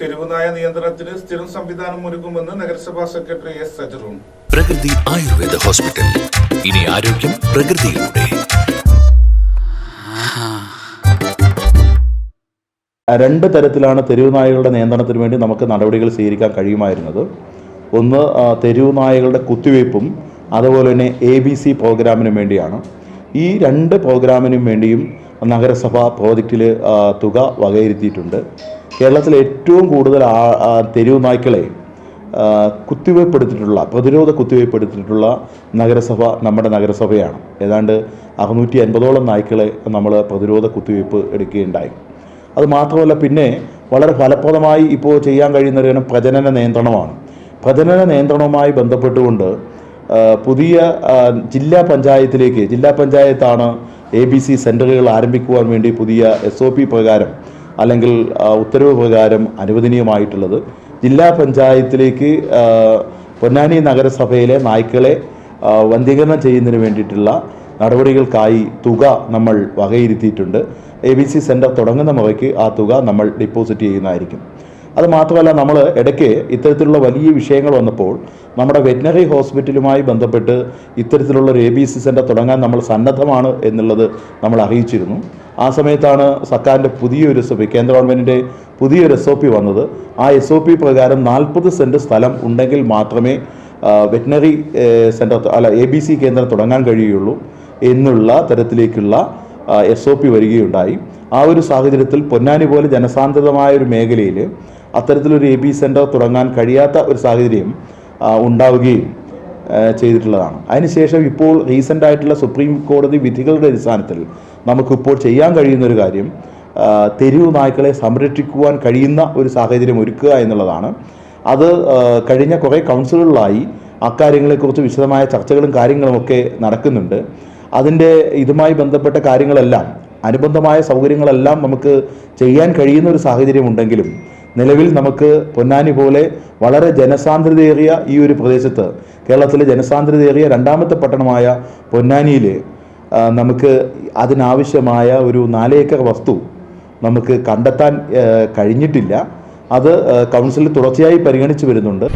തെരുവുനായ നിയന്ത്രണത്തിന് സ്ഥിരം സംവിധാനം ഒരുക്കുമെന്ന് നഗരസഭാ സെക്രട്ടറി എസ്. സജറും. പ്രകൃതി ആയുർവേദ ഹോസ്പിറ്റൽ. ഇനി ആരോഗ്യം പ്രകൃതിയിലൂടെ. രണ്ട് തരത്തിലാണ് തെരുവുനായകളുടെ നിയന്ത്രണത്തിന് വേണ്ടി നമുക്ക് നടപടികൾ സ്വീകരിക്കാൻ കഴിയുമായിരുന്നത്. ഒന്ന് തെരുവുനായകളുടെ തെരുവ് കുത്തിവയ്പ്പും അതുപോലെ തന്നെ എ ബി സി പ്രോഗ്രാമിനും വേണ്ടിയാണ്. ഈ രണ്ട് പ്രോഗ്രാമിനും വേണ്ടിയും നഗരസഭ പ്രോജക്റ്റിൽ തുക വകയിരുത്തിയിട്ടുണ്ട്. കേരളത്തിൽ ഏറ്റവും കൂടുതൽ ആ തെരുവ് നായ്ക്കളെ കുത്തിവയ്പ്പെടുത്തിയിട്ടുള്ള പ്രതിരോധ കുത്തിവയ്പ്പെടുത്തിയിട്ടുള്ള നഗരസഭ നമ്മുടെ നഗരസഭയാണ്. ഏതാണ്ട് അറുന്നൂറ്റി അൻപതോളം നായ്ക്കളെ നമ്മൾ പ്രതിരോധ കുത്തിവയ്പ്പ് എടുക്കുകയുണ്ടായി. അത് മാത്രമല്ല പിന്നെ വളരെ ഫലപ്രദമായി ഇപ്പോൾ ചെയ്യാൻ കഴിയുന്ന ഒരു പ്രജനന നിയന്ത്രണമാണ്. പ്രജനന നിയന്ത്രണവുമായി ബന്ധപ്പെട്ടുകൊണ്ട് പുതിയ ജില്ലാ പഞ്ചായത്തിലേക്ക് ജില്ലാ പഞ്ചായത്താണ് എ ബി സി സെന്ററുകൾ ആരംഭിക്കുവാൻ വേണ്ടി പുതിയ എസ് ഒ പി പ്രകാരം അല്ലെങ്കിൽ ഉത്തരവ് പ്രകാരം അനുവദനീയമായിട്ടുള്ളത്. ജില്ലാ പഞ്ചായത്തിലേക്ക് പൊന്നാനി നഗരസഭയിലെ നായ്ക്കളെ വന്ധീകരണം ചെയ്യുന്നതിന് വേണ്ടിയിട്ടുള്ള നടപടികൾക്കായി തുക നമ്മൾ വകയിരുത്തിയിട്ടുണ്ട്. എ ബി സി സെന്റർ തുടങ്ങുന്ന മുറയ്ക്ക് ആ തുക നമ്മൾ ഡിപ്പോസിറ്റ് ചെയ്യുന്നതായിരിക്കും. അത് മാത്രമല്ല നമ്മൾ ഇടയ്ക്ക് ഇത്തരത്തിലുള്ള വലിയ വിഷയങ്ങൾ വന്നപ്പോൾ നമ്മുടെ വെറ്റിനറി ഹോസ്പിറ്റലുമായി ബന്ധപ്പെട്ട് ഇത്തരത്തിലുള്ള ഒരു എ ബി സി സെന്റർ തുടങ്ങാൻ നമ്മൾ സന്നദ്ധമാണ് എന്നുള്ളത് നമ്മൾ അറിയിച്ചിരുന്നു. ആ സമയത്താണ് സർക്കാരിന്റെ പുതിയൊരു എസ് ഒ പി കേന്ദ്ര ഗവൺമെന്റിന്റെ പുതിയൊരു എസ് ഒ പി വന്നത്. ആ എസ് ഒ പി പ്രകാരം നാൽപ്പത് സെന്റ് സ്ഥലം ഉണ്ടെങ്കിൽ മാത്രമേ വെറ്റിനറി സെന്റർ അല്ല എ ബി സി കേന്ദ്രം തുടങ്ങാൻ കഴിയുള്ളൂ എന്നുള്ള തരത്തിലേക്കുള്ള എസ് ഒ പി വരികയുണ്ടായി. ആ ഒരു സാഹചര്യത്തിൽ പൊന്നാനി പോലെ ജനസാന്ദ്രതമായ ഒരു മേഖലയിൽ അത്തരത്തിലൊരു എ ബി സെന്റർ തുടങ്ങാൻ കഴിയാത്ത ഒരു സാഹചര്യം ഉണ്ടാവുകയും ചെയ്തിട്ടുള്ളതാണ്. അതിനുശേഷം ഇപ്പോൾ റീസെന്റ് ആയിട്ടുള്ള സുപ്രീം കോടതി വിധികളുടെ അടിസ്ഥാനത്തിൽ നമുക്കിപ്പോൾ ചെയ്യാൻ കഴിയുന്ന ഒരു കാര്യം തെരുവ് നായ്ക്കളെ സംരക്ഷിക്കുവാൻ കഴിയുന്ന ഒരു സാഹചര്യം ഒരുക്കുക എന്നുള്ളതാണ്. അത് കഴിഞ്ഞ കുറേ കൗൺസിലുകളിലായി അക്കാര്യങ്ങളെക്കുറിച്ച് വിശദമായ ചർച്ചകളും കാര്യങ്ങളുമൊക്കെ നടക്കുന്നുണ്ട്. അതിന്റെ ഇതുമായി ബന്ധപ്പെട്ട കാര്യങ്ങളെല്ലാം അനുബന്ധമായ സൗകര്യങ്ങളെല്ലാം നമുക്ക് ചെയ്യാൻ കഴിയുന്ന ഒരു സാഹചര്യം ഉണ്ടെങ്കിലും നിലവിൽ നമുക്ക് പൊന്നാനി പോലെ വളരെ ജനസാന്ദ്രതയേറിയ ഈ ഒരു പ്രദേശത്ത് കേരളത്തിലെ ജനസാന്ദ്രതയേറിയ രണ്ടാമത്തെ പട്ടണമായ പൊന്നാനിയിൽ നമുക്ക് അതിനാവശ്യമായ ഒരു നാലേക്കർ വസ്തു നമുക്ക് കണ്ടെത്താൻ കഴിഞ്ഞിട്ടില്ല. അത് കൗൺസിലിൽ തുടർച്ചയായി പരിഗണിച്ചു വരുന്നുണ്ട്.